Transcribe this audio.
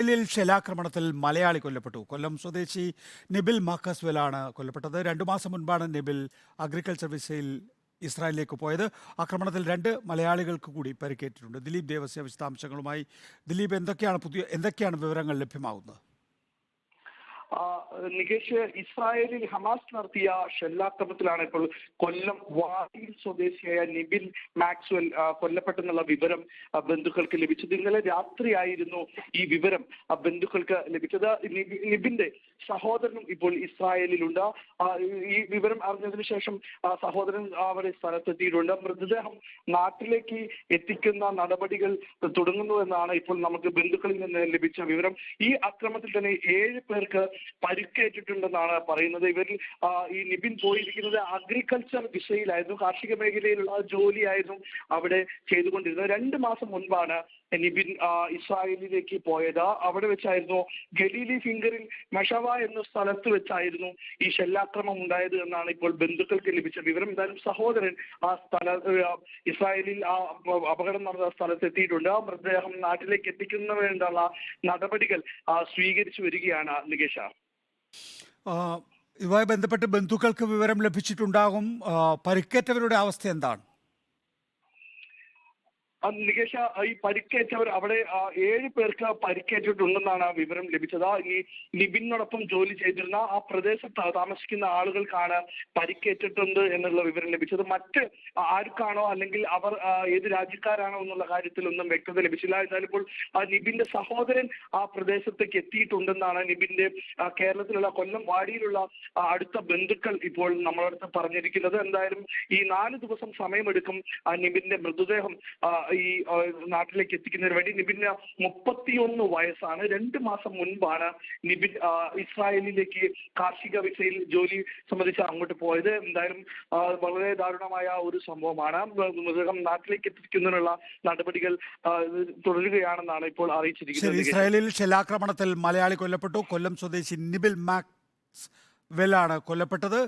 ഇസ്രായേലിൽ ഷെലാക്രമണത്തിൽ മലയാളി കൊല്ലപ്പെട്ടു. കൊല്ലം സ്വദേശി നിബിൽ മാക്കസ്വലാണ് കൊല്ലപ്പെട്ടത്. രണ്ടു മാസം മുൻപാണ് നിബിൽ അഗ്രികൾച്ചർ വിസയിൽ ഇസ്രായേലിലേക്ക് പോയത്. ആക്രമണത്തിൽ രണ്ട് മലയാളികൾക്ക് കൂടി പരിക്കേറ്റിട്ടുണ്ട്. ദിലീപ് ദേവസ്യ വിശദാംശങ്ങളുമായി. ദിലീപ് എന്തൊക്കെയാണ് പുതിയ എന്തൊക്കെയാണ് വിവരങ്ങൾ ലഭ്യമാകുന്നത്? നികേഷ് ഇസ്രായേലിൽ ഹമാസ് നടത്തിയ ഷെല്ലാക്രമത്തിലാണ് ഇപ്പോൾ കൊല്ലം വാടിയിൽ സ്വദേശിയായ നിബിൻ മാക്സ്വൽ കൊല്ലപ്പെട്ടെന്നുള്ള വിവരം ബന്ധുക്കൾക്ക് ലഭിച്ചത്. ഇന്നലെ രാത്രിയായിരുന്നു ഈ വിവരം ബന്ധുക്കൾക്ക് ലഭിച്ചത്. നിബിന്റെ സഹോദരനും ഇപ്പോൾ ഇസ്രായേലിലുണ്ട്. ഈ വിവരം അറിഞ്ഞതിന് ശേഷം സഹോദരൻ അവരെ സ്ഥലത്തെത്തിയിട്ടുണ്ട്. മൃതദേഹം നാട്ടിലേക്ക് എത്തിക്കുന്ന നടപടികൾ തുടങ്ങുന്നു എന്നാണ് ഇപ്പോൾ നമുക്ക് ബന്ധുക്കളിൽ നിന്ന് ലഭിച്ച വിവരം. ഈ അക്രമത്തിൽ തന്നെ ഏഴ് പേർക്ക് പരിക്കേറ്റിട്ടുണ്ടെന്നാണ് പറയുന്നത്. ഇവരിൽ ഈ നിബിൻ പോയിരിക്കുന്നത് അഗ്രികൾച്ചർ ദിശയിലായിരുന്നു കാർഷിക മേഖലയിലുള്ള ജോലിയായിരുന്നു അവിടെ ചെയ്തുകൊണ്ടിരുന്നത്. രണ്ട് മാസം മുൻപാണ് നിബിൻ ഇസ്രായേലിലേക്ക് പോയത്. അവിടെ വെച്ചായിരുന്നു ഗലീലി ഫിംഗറിൽ മെഷവ എന്ന സ്ഥലത്ത് വെച്ചായിരുന്നു ഈ ഷെല്ലാക്രമം ഉണ്ടായത് എന്നാണ് ഇപ്പോൾ ബന്ധുക്കൾക്ക് ലഭിച്ച വിവരം. എന്തായാലും സഹോദരൻ ആ സ്ഥല ഇസ്രായേലിൽ ആ അപകടം നടന്ന സ്ഥലത്ത് എത്തിയിട്ടുണ്ട്. മൃതദേഹം നാട്ടിലേക്ക് എത്തിക്കുന്നതിനുള്ള നടപടികൾ സ്വീകരിച്ചു വരികയാണ് നികേഷ. ഇതുമായി ബന്ധപ്പെട്ട് ബന്ധുക്കൾക്ക് വിവരം ലഭിച്ചിട്ടുണ്ടാകും. പരിക്കേറ്റവരുടെ അവസ്ഥ എന്താണ്? നികേഷ ഈ പരിക്കേറ്റവർ അവിടെ ഏഴ് പേർക്ക് പരിക്കേറ്റിട്ടുണ്ടെന്നാണ് വിവരം ലഭിച്ചത്. ഈ ലിബിനോടൊപ്പം ജോലി ചെയ്തിരുന്ന ആ പ്രദേശത്ത് താമസിക്കുന്ന ആളുകൾക്കാണ് പരിക്കേറ്റിട്ടുണ്ട് എന്നുള്ള വിവരം ലഭിച്ചത്. മറ്റ് ആർക്കാണോ അല്ലെങ്കിൽ അവർ ഏത് രാജ്യക്കാരാണോ എന്നുള്ള കാര്യത്തിൽ ഒന്നും വ്യക്തത ലഭിച്ചില്ല. എന്നാലും ഇപ്പോൾ നിബിന്റെ സഹോദരൻ ആ പ്രദേശത്തേക്ക് എത്തിയിട്ടുണ്ടെന്നാണ് നിബിന്റെ കേരളത്തിലുള്ള കൊല്ലം വാടിയിലുള്ള അടുത്ത ബന്ധുക്കൾ ഇപ്പോൾ നമ്മളടുത്ത് പറഞ്ഞിരിക്കുന്നത്. എന്തായാലും ഈ നാല് ദിവസം സമയമെടുക്കും നിബിന്റെ മൃതദേഹം ഈ നാട്ടിലേക്ക് എത്തിക്കുന്നതിന് വേണ്ടി നിബിന് മുപ്പത്തിയൊന്ന് വയസ്സാണ്. രണ്ട് മാസം മുൻപാണ് നിബിൻ ഇസ്രായേലിലേക്ക് കാർഷിക വിസയിൽ ജോലി സംബന്ധിച്ച് അങ്ങോട്ട് പോയത്. എന്തായാലും വളരെ ദാരുണമായ ഒരു സംഭവമാണ്. മൃതദേഹം നാട്ടിലേക്ക് എത്തിക്കുന്നതിനുള്ള നടപടികൾ തുടരുകയാണെന്നാണ് ഇപ്പോൾ അറിയിച്ചിരിക്കുന്നത്. ഇസ്രായേലിൽ ഷെല്ലാക്രമണത്തിൽ മലയാളി കൊല്ലപ്പെട്ടു. കൊല്ലം സ്വദേശി നിബിൽ മാക്സ് വെല്ലാണ് കൊല്ലപ്പെട്ടത്.